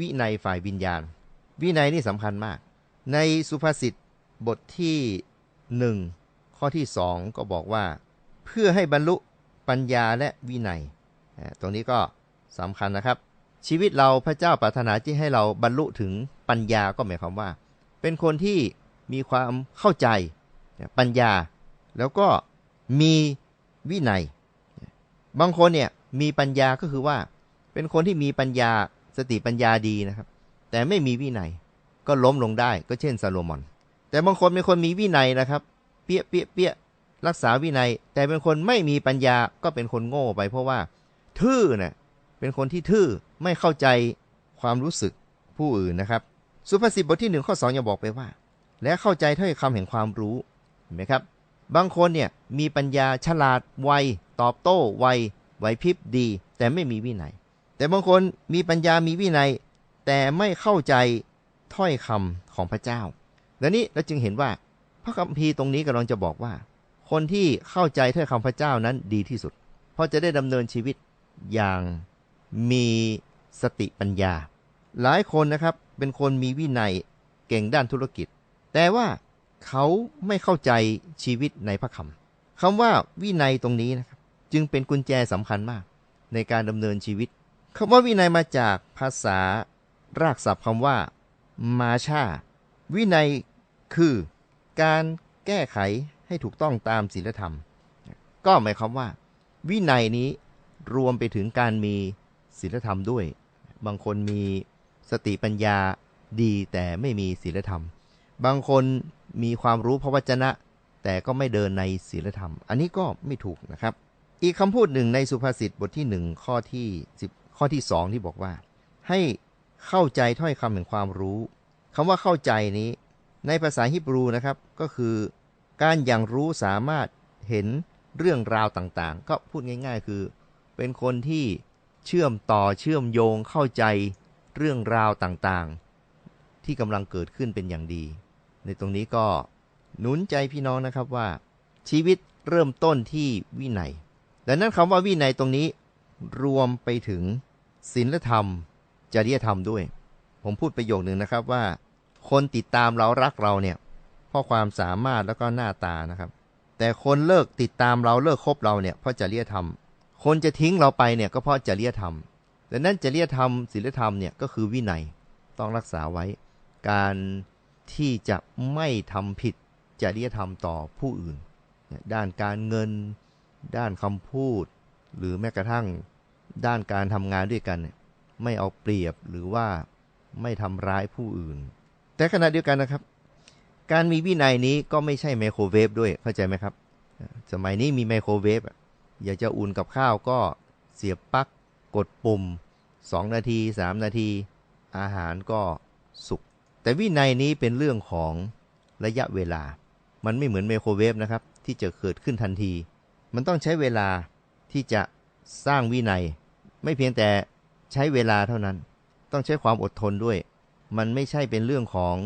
วินัยฝ่ายวิญญาณ วินัยนี่สำคัญมาก ในสุภาษิตบทที่หนึ่งข้อที่สองก็บอกว่า เพื่อให้บรรลุปัญญาและวินัย ตรงนี้ก็สำคัญนะครับ ชีวิตเราพระเจ้าปรารถนาที่ให้เราบรรลุถึงปัญญาก็หมายความว่า เป็นคนที่มีความเข้าใจปัญญา แล้วก็มีวินัย บางคนเนี่ยมีปัญญาก็คือว่า เป็นคนที่มีปัญญา สติปัญญาดีนะครับ แต่ไม่มีวินัยก็ล้มลงได้ก็เช่นซาโลมอน แต่บางคนเป็นคนมีวินัยนะครับ เปี้ยเปี้ยเปี้ยรักษาวินัย แต่เป็นคนไม่มีปัญญาก็เป็นคนโง่ไป เพราะว่า ทื่อเนะ่ยเป็นคนที่ทื่อไม่เข้าใจความรู้สึกผู้อื่นนะครับ สุภาษิตบทที่หนึ่งข้อสองยังบอกไปว่า และเข้าใจถ้อยคำแห่งความรู้เห็นไหมครับ บางคนเนี่ยมีปัญญาฉลาดไวตอบโต้ไวไหวพริบดี แต่ไม่มีวินัย แต่บางคนมีปัญญามีวินัย แต่ไม่เข้าใจถ้อยคำของพระเจ้า และนี้เราจึงเห็นว่าพระคัมภีร์ตรงนี้กำลังจะบอกว่า คนที่เข้าใจถ้อยคำพระเจ้านั้นดีที่สุด เพราะจะได้ดำเนินชีวิตอย่างมีสติปัญญา หลายคนนะครับเป็นคนมีวินัยเก่งด้านธุรกิจ แต่ว่าเขาไม่เข้าใจชีวิตในพระคำคำว่าวินัยตรงนี้นะครับ จึงเป็นกุญแจสำคัญมาก ในการดำเนินชีวิต คำว่าวินัยมาจากภาษารากศัพท์คำว่า มาชา วินัยคือการแก้ไขให้ถูกต้องตามศีลธรรม ก็หมายความว่า วินัยนี้รวมไปถึงการมีศีลธรรมด้วย บางคนมีสติปัญญาดีแต่ไม่มีศีลธรรม บางคนมีความรู้พระวจนะ แต่ก็ไม่เดินในศีลธรรม อันนี้ก็ไม่ถูกนะครับ อีกคำพูดหนึ่งในสุภาษิตบทที่หนึ่งข้อที่10 ข้อที่สองที่บอกว่า ให้เข้าใจถ้อยคำแห่งความรู้คำว่าเข้าใจนี้ ในภาษาฮิบรูนะครับ ก็คือการอย่างรู้สามารถเห็นเรื่องราวต่างๆ ก็พูดง่าย ๆ คือ เป็นคนที่เชื่อมต่อเชื่อมโยงเข้าใจเรื่องราวต่างๆ ที่กำลังเกิดขึ้นเป็นอย่างดี ในตรงนี้ก็หนุนใจพี่น้องนะครับว่า ชีวิตเริ่มต้นที่วินัยดังนั้นคำว่าวินัยตรงนี้รวมไปถึง ศีลธรรม จริยธรรมด้วย ผมพูดประโยคหนึ่งนะครับว่า คนติดตามเรารักเราเนี่ยเพราะความสามารถแล้วก็หน้าตานะครับ แต่คนเลิกติดตามเราเลิกคบเราเนี่ยเพราะจริยธรรม คนจะทิ้งเราไปเนี่ยก็เพราะจริยธรรมดังนั้นจริยธรรมศีลธรรมเนี่ยก็คือวินัยต้องรักษาไว้ การที่จะไม่ทำผิดจริยธรรมต่อผู้อื่น ด้านการเงิน ด้านคำพูด หรือแม้กระทั่ง ด้านการทำงานด้วยกัน ไม่เอาเปรียบหรือว่าไม่ทำร้ายผู้อื่น แต่ขณะเดียวกันนะครับ การมีวินัยนี้ก็ไม่ใช่ไมโครเวฟด้วยเข้าใจไหมครับ สมัยนี้มีไมโครเวฟอะอยากจะอุ่นกับข้าวก็เสียบปลั๊กกดปุ่ม 2 นาที 3 นาที อาหารก็สุกแต่วินัยนี้เป็นเรื่องของระยะเวลา มันไม่เหมือนไมโครเวฟนะครับ ที่จะเกิดขึ้นทันที มันต้องใช้เวลาที่จะสร้างวินัย ไม่เพียงแต่ใช้เวลาเท่านั้น ต้องใช้ความอดทนด้วย มันไม่ใช่เป็นเรื่องของ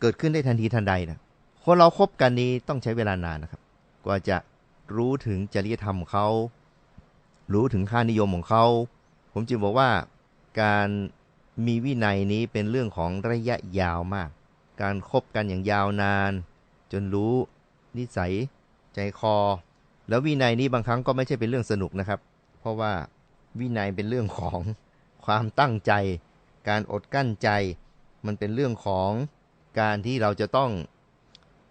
เกิดขึ้นได้ทันทีทันใดนะคนเราครบกันนี้ต้องใช้เวลานานนะครับ กว่าจะรู้ถึงจริยธรรมของเขารู้ถึงค่านิยมของเขา ผมจึงบอกว่าการมีวินัยนี้เป็นเรื่องของระยะยาวมาก การครบกันอย่างยาวนาน จนรู้ นิสัย ใจคอ แล้ววินัยนี้บางครั้งก็ไม่ใช่เป็นเรื่องสนุกนะครับ เพราะว่า วินัยเป็นเรื่องของความตั้งใจ การอดกั้นใจ มันเป็นเรื่องของการที่เราจะต้อง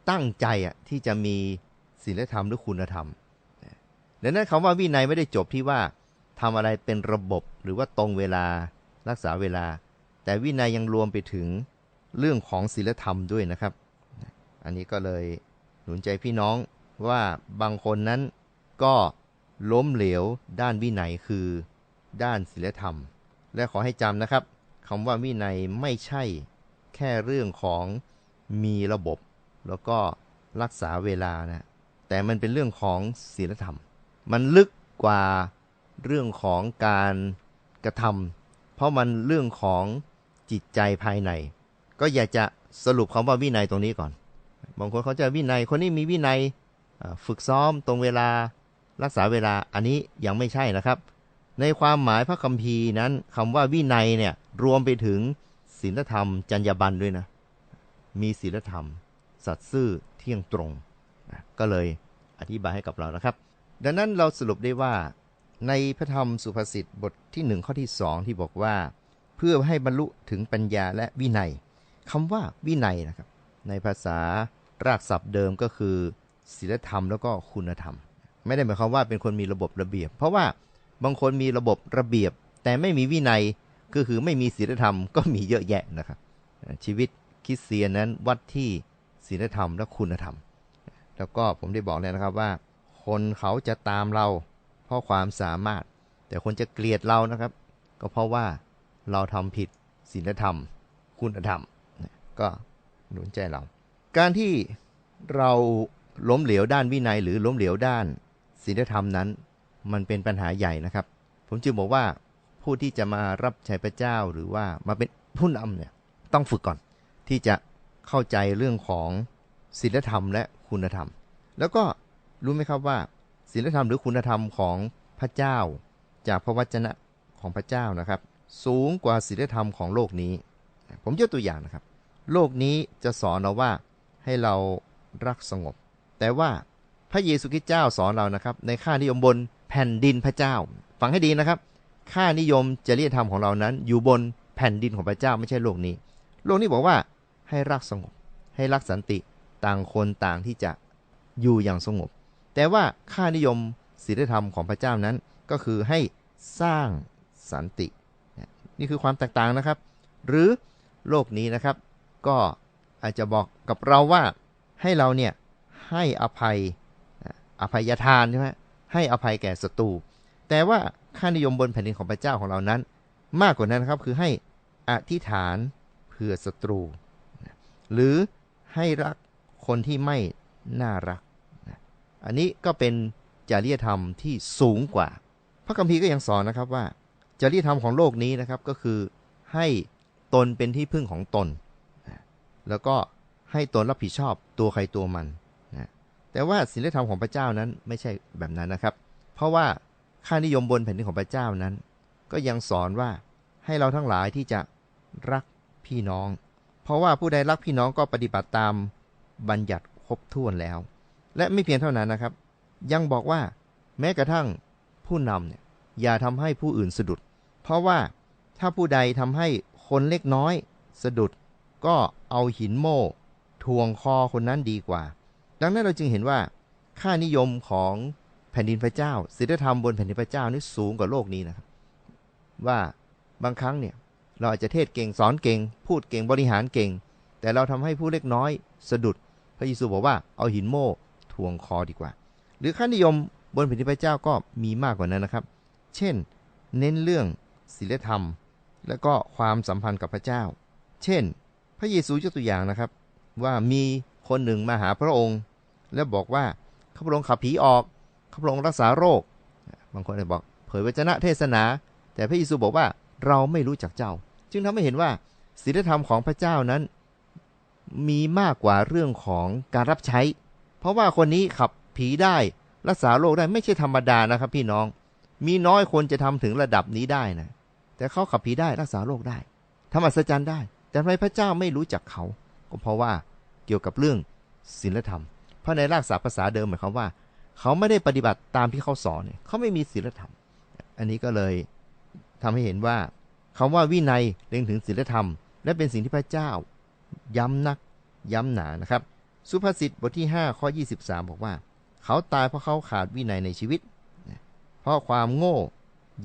ตั้งใจอะที่จะมีศีลธรรมหรือคุณธรรมดังนั้นคำว่าวินัยไม่ได้จบที่ว่าทำอะไรเป็นระบบหรือว่าตรงเวลารักษาเวลา แต่วินัยยังรวมไปถึงเรื่องของศีลธรรมด้วยนะครับ อันนี้ก็เลยหนุนใจพี่น้องว่าบางคนนั้นก็ ล้มเหลว ด้านวินัยคือ ด้านศีลธรรม และขอให้จำนะครับคำว่าวินัยไม่ใช่ แค่เรื่องของมีระบบ แล้วก็รักษาเวลานะแต่มันเป็นเรื่องของศีลธรรม มันลึกกว่าเรื่องของการกระทำเพราะมันเรื่องของจิตใจภายใน ก็อยากจะสรุปคำว่าวินัยตรงนี้ก่อนบางคนเขาจะวินัยคนนี้มีวินัยฝึกซ้อมตรงเวลา รักษาเวลาอันนี้ยังไม่ใช่นะครับ ในความหมายพระคัมภีร์นั้นคำว่าวินัยเนี่ยรวมไปถึงศีลธรรม จรรยาบรรณด้วยนะ มีศีลธรรม สัตย์ซื่อเที่ยงตรงนะก็เลยอธิบายให้กับเรานะครับ ดังนั้นเราสรุปได้ว่า ในพระธรรมสุภาษิตบทที่หนึ่งข้อที่สองที่บอกว่า เพื่อให้บรรลุถึงปัญญาและวินัยคำว่าวินัยนะครับ ในภาษารากศัพท์เดิมก็คือศีลธรรมแล้วก็คุณธรรม ไม่ได้หมายความว่าเป็นคนมีระบบระเบียบ เพราะว่าบางคนมีระบบระเบียบ แต่ไม่มีวินัยก็คือไม่มีศีลธรรมก็มีเยอะแยะนะครับชีวิตคริสเตียนนั้นวัดที่ศีลธรรมและคุณธรรม แล้วก็ผมได้บอกแล้วนะครับว่า คนเขาจะตามเรา เพราะความสามารถ แต่คนจะเกลียดเรานะครับ ก็เพราะว่าเราทำผิดศีลธรรม คุณธรรม ก็หนุนใจเรา การที่เราล้มเหลวด้านวินัยหรือล้มเหลวด้าน ศีลธรรมนั้นมันเป็นปัญหาใหญ่นะครับ ผมจึงบอกว่าผู้ที่จะมารับใช้พระเจ้าหรือว่ามาเป็นผู้นำเนี่ยต้องฝึกก่อน ที่จะเข้าใจเรื่องของศีลธรรมและคุณธรรม แล้วก็รู้ไหมครับว่าศีลธรรมหรือคุณธรรมของพระเจ้า จากพระวจนะของพระเจ้านะครับ สูงกว่าศีลธรรมของโลกนี้ ผมยกตัวอย่างนะครับ โลกนี้จะสอนเราว่าให้เรารักสงบ แต่ว่า พระเยซูคริสต์เจ้าสอนเรานะครับ ในค่านิยมบนแผ่นดินพระเจ้า ฟังให้ดีนะครับ ค่านิยมจริยธรรมของเรานั้น อยู่บนแผ่นดินของพระเจ้าไม่ใช่โลกนี้ โลกนี้บอกว่าให้รักสงบ ให้รักสันติต่างคนต่างที่จะอยู่อย่างสงบ แต่ว่าค่านิยมศีลธรรมของพระเจ้านั้นก็คือให้สร้างสันติ นี่คือความแตกต่างนะครับ หรือโลกนี้นะครับ ก็อาจจะบอกกับเราว่าให้เราเนี่ยให้อภัย อภัยทานใช่ไหมให้อภัยแก่ศัตรูแต่ว่าค่านิยมบนแผ่นดินของพระเจ้าของเรานั้น มากกว่านั้นครับคือให้อธิษฐานเพื่อศัตรู หรือให้รักคนที่ไม่น่ารัก อันนี้ก็เป็นจริยธรรมที่สูงกว่า พระคัมภีร์ก็ยังสอนนะครับว่า จริยธรรมของโลกนี้นะครับก็คือให้ตนเป็นที่พึ่งของตน แล้วก็ให้ตนรับผิดชอบตัวใครตัวมัน แต่ว่าศีลธรรมของพระเจ้านั้นไม่ใช่แบบนั้นนะครับ เพราะว่าค่านิยมบนแผ่นดินของพระเจ้านั้น ก็ยังสอนว่าให้เราทั้งหลายที่จะรักพี่น้อง เพราะว่าผู้ใดรักพี่น้องก็ปฏิบัติตามบัญญัติครบถ้วนแล้ว และไม่เพียงเท่านั้นนะครับ ยังบอกว่าแม้กระทั่งผู้นำเนี่ยอย่าทำให้ผู้อื่นสะดุด เพราะว่าถ้าผู้ใดทำให้คนเล็กน้อยสะดุด ก็เอาหินโม่ทวงคอคนนั้นดีกว่า ดังนั้นเราจึงเห็นว่าค่านิยมของแผ่นดินพระเจ้าศีลธรรมบนแผ่นดินพระเจ้านี่สูงกว่าโลกนี้นะครับ ว่าบางครั้งเนี่ยเราอาจจะเทศเก่งสอนเก่ง พูดเก่งบริหารเก่ง แต่เราทำให้ผู้เล็กน้อยสะดุด พระเยซูบอกว่าเอาหินโม่ทวงคอดีกว่า หรือค่านิยมบนแผ่นดินพระเจ้าก็มีมากกว่านั้นนะครับ เช่น เน้นเรื่องศีลธรรม และก็ความสัมพันธ์กับพระเจ้า เช่น พระเยซูยกตัวอย่างนะครับ ว่ามี คนหนึ่งมาหาพระองค์ แล้วบอกว่าข้าพระองค์ขับผีออกข้าพระองค์รักษาโรค บางคนอาจบอก เผยวจนะเทศนา แต่พระเยซูบอกว่าเราไม่รู้จักเจ้า จึงทำให้เห็นว่าศีลธรรมของพระเจ้านั้น มีมากกว่าเรื่องของการรับใช้ เพราะว่าคนนี้ขับผีได้รักษาโรคได้ไม่ใช่ธรรมดานะครับ พี่น้อง มีน้อยคนจะทำถึงระดับนี้ได้นะ แต่เขาขับผีได้รักษาโรคได้ทำอัศจรรย์ได้ แต่ทำไมพระเจ้าไม่รู้จักเขา ก็เพราะว่า เกี่ยวกับเรื่องศีลธรรม เพราะในรากศัพท์ภาษาเดิมหมายความว่า เขาไม่ได้ปฏิบัติตามที่เขาสอนเนี่ยเขาไม่มีศีลธรรม อันนี้ก็เลยทำให้เห็นว่าคำว่าวินัยเล็งถึงศีลธรรม และเป็นสิ่งที่พระเจ้า ย้ำนัก ย้ำหนานะครับ สุภาษิตบทที่ 5 ข้อ 23 บอกว่า เขาตายเพราะเขาขาดวินัยในชีวิต เพราะความโง่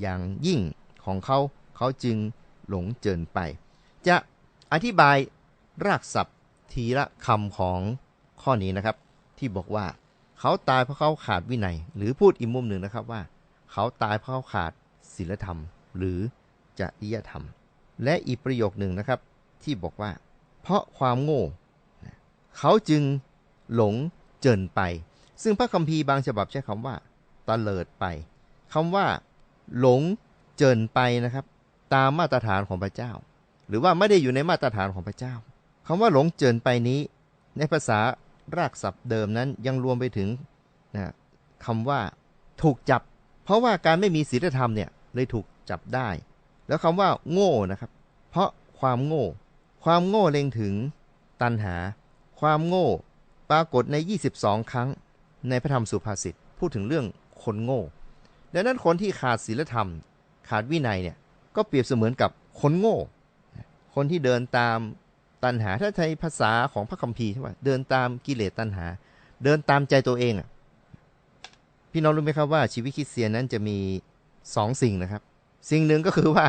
อย่างยิ่งของเขาเขาจึงหลงเจินไป จะอธิบายรากศัพท์ ทีละคำของข้อนี้นะครับ ที่บอกว่าเขาตายเพราะเขาขาดวินัย หรือพูดอีกมุมหนึ่งนะครับว่า เขาตายเพราะเขาขาดศีลธรรม หรือจริยธรรม และอีกประโยคหนึ่งนะครับ ที่บอกว่า เพราะความโง่เขาจึงหลงเจินไป ซึ่งพระคัมภีร์บางฉบับใช้คำว่าตะเลิดไปคำว่า หลงเจินไปนะครับ ตามมาตรฐานของพระเจ้า หรือว่าไม่ได้อยู่ในมาตรฐานของพระเจ้า คำว่าหลงเจินไปนี้ ในภาษารากศัพท์เดิมนั้นยังรวมไปถึงนะคำว่าถูกจับ เพราะว่าการไม่มีศีลธรรมเนี่ยเลยถูกจับได้ แล้วคำว่า โง่นะครับ เพราะความโง่ ความโง่เล็งถึงตัณหา ความโง่ ปรากฏใน 22 ครั้ง ในพระธรรมสุภาษิตพูดถึงเรื่องคนโง่ ดังนั้นคนที่ขาดศีลธรรม ขาดวินัยเนี่ยก็เปรียบเสมือนกับคนโง่ คนที่เดินตาม ตัณหา ถ้าใช้ภาษาของพระคัมภีร์ใช่ไหมเดินตามกิเลสตัณหา เดินตามใจตัวเองอะพี่น้องรู้ไหมครับว่าชีวิตคริสเตียนนั้นจะมีสองสิ่งนะครับ สิ่งหนึ่งก็คือว่า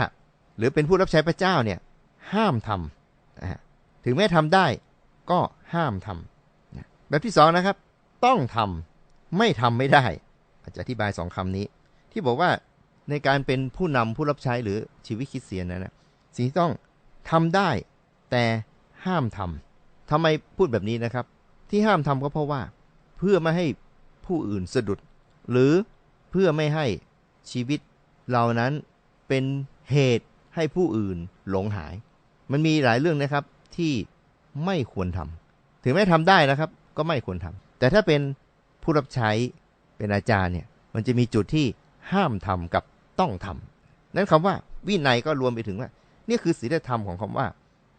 หรือเป็นผู้รับใช้พระเจ้าเนี่ย ห้ามทำถึงแม้ทำได้ก็ห้ามทำแบบที่สองนะครับ ต้องทำไม่ทำไม่ได้ อาจจะอธิบายสองคำนี้ ที่บอกว่าในการเป็นผู้นำผู้รับใช้หรือชีวิตคริสเตียนนั้นนะสิ่งที่ต้องทำได้ แต่ ห้ามทำทำไมพูดแบบนี้นะครับ ที่ห้ามทำก็เพราะว่า เพื่อไม่ให้ผู้อื่นสะดุด หรือเพื่อไม่ให้ชีวิตเรานั้นเป็นเหตุให้ผู้อื่นหลงหาย มันมีหลายเรื่องนะครับที่ไม่ควรทำถึงแม้ทำได้นะครับ ก็ไม่ควรทำแต่ถ้าเป็นผู้รับใช้เป็นอาจารย์เนี่ยมันจะมีจุดที่ห้ามทำกับต้องทำนั้นคำว่าวินัยก็รวมไปถึงว่า นี่คือศีลธรรมของคำว่า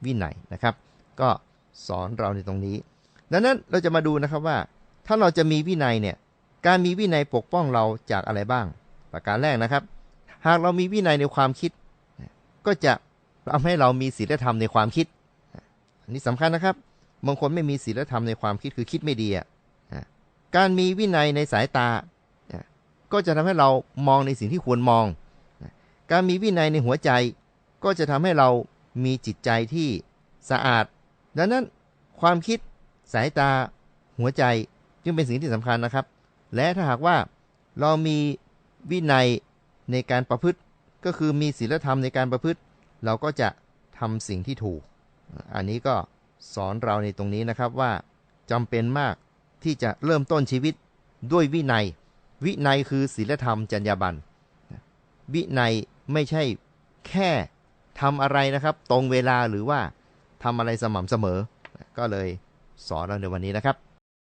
วินัยนะครับ ก็สอนเราในตรงนี้ ดังนั้นเราจะมาดูนะครับว่า ถ้าเราจะมีวินัยเนี่ยการมีวินัยปกป้องเราจากอะไรบ้าง ประการแรกนะครับ หากเรามีวินัยในความคิด ก็จะทำให้เรามีศีลธรรมในความคิดอันนี้สำคัญนะครับบางคนไม่มีศีลธรรมในความคิดคือคิดไม่ดีอะการมีวินัยในสายตา ก็จะทำให้เรามองในสิ่งที่ควรมอง การมีวินัยในหัวใจ ก็จะทำให้เรามีจิตใจที่สะอาด ดังนั้นความคิดสายตาหัวใจจึงเป็นสิ่งที่สำคัญนะครับ และถ้าหากว่าเรามีวินัยในการประพฤติก็คือมีศีลธรรมในการประพฤติ เราก็จะทำสิ่งที่ถูก อันนี้ก็สอนเราในตรงนี้นะครับว่าจำเป็นมากที่จะเริ่มต้นชีวิตด้วยวินัย วินัยคือศีลธรรมจรรยาบรรณวินัยไม่ใช่แค่ทำอะไรนะครับ ตรงเวลาหรือว่า ทำอะไรสม่ำเสมอ ก็เลยสอนเราในวันนี้นะครับ